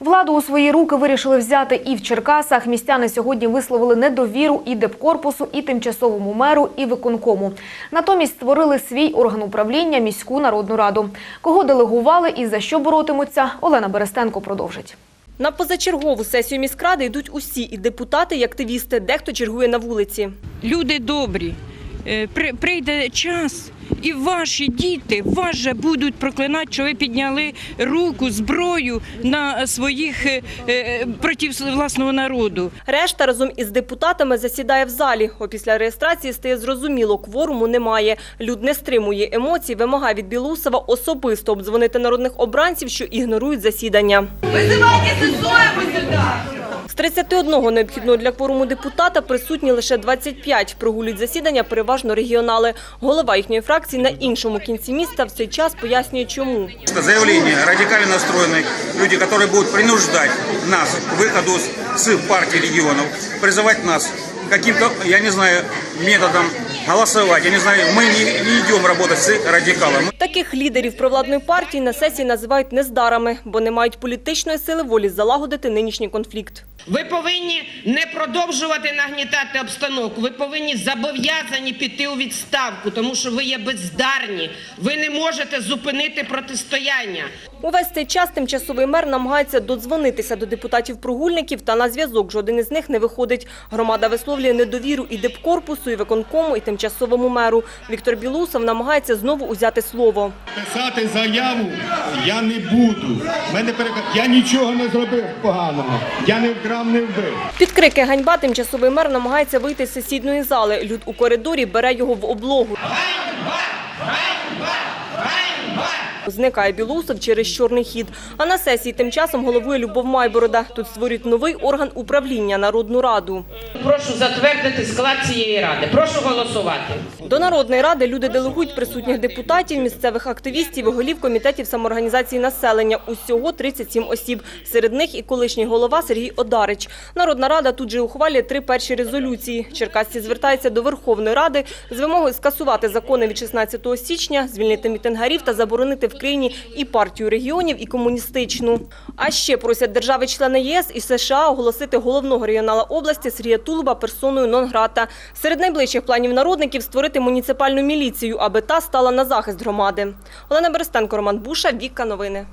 Владу у свої руки вирішили взяти і в Черкасах. Містяни сьогодні висловили недовіру і депкорпусу, і тимчасовому меру, і виконкому. Натомість створили свій орган управління міську народну раду. Кого делегували і за що боротимуться, Олена Берестенко продовжить. На позачергову сесію міськради йдуть усі – і депутати, і активісти. Дехто чергує на вулиці. люди добрі, е, при- прийде час, і ваші діти вас же будуть проклинати, що ви підняли руку, зброю на своїх е, е, проти власного народу. Решта разом із депутатами засідає в залі. Опісля реєстрації стає зрозуміло, кворуму немає. Люд не стримує емоцій, вимагає від Білусова особисто обдзвонити народних обранців, що ігнорують засідання. З 31 необхідного для кворуму депутата присутні лише 25. Прогулюють засідання переважно регіонали. Голова їхньої фракції на іншому кінці міста в цей час пояснює, чому. Это заявление радикально настроенные люди, которые будут принуждать нас к выходу с, с партии регионов, призывать нас каким-то, я не знаю, методом голосовать. Я не знаю, мы не, не идем работать с радикалом. Таких лідерів провладної партії на сесії називають нездарами, бо не мають політичної сили волі залагодити нинішній конфлікт. Ви повинні не продовжувати нагнітати обстановку. Ви повинні зобов'язані піти у відставку, тому що ви є бездарні. Ви не можете зупинити протистояння. Увесь цей час тимчасовий мер намагається додзвонитися до депутатів-прогульників, та на зв'язок жоден із них не виходить. Громада висловлює недовіру і депкорпусу, і виконкому, і тимчасовому меру. Віктор Білусов намагається знову узяти слово. Писати заяву я не буду. Мене перекон... Я нічого не зробив поганого. Я не вкрав, не вбив. Під крики «Ганьба» тимчасовий мер намагається вийти з сесійної зали. Люд у коридорі бере його в облогу. Зникає Білусов через чорний хід. А на сесії тим часом головує Любов Майборода. Тут створюють новий орган управління – Народну раду. Прошу затвердити склад цієї ради. Прошу голосувати. До Народної ради люди делегують присутніх депутатів, місцевих активістів і голів комітетів самоорганізації населення. Усього 37 осіб. Серед них і колишній голова Сергій Одарич. Народна рада тут же ухвалює три перші резолюції. Черкасці звертаються до Верховної Ради з вимогою скасувати закони від 16 січня, звільнити мітингарів та заборонити в країні і партію регіонів, і комуністичну. А ще просять держави-члени ЄС і США оголосити головного регіонала області Сергія Тулуба персоною нон-грата. Серед найближчих планів народників створити муніципальну міліцію, аби та стала на захист громади. Олена Берестенко, Роман Буша, Вікка Новини.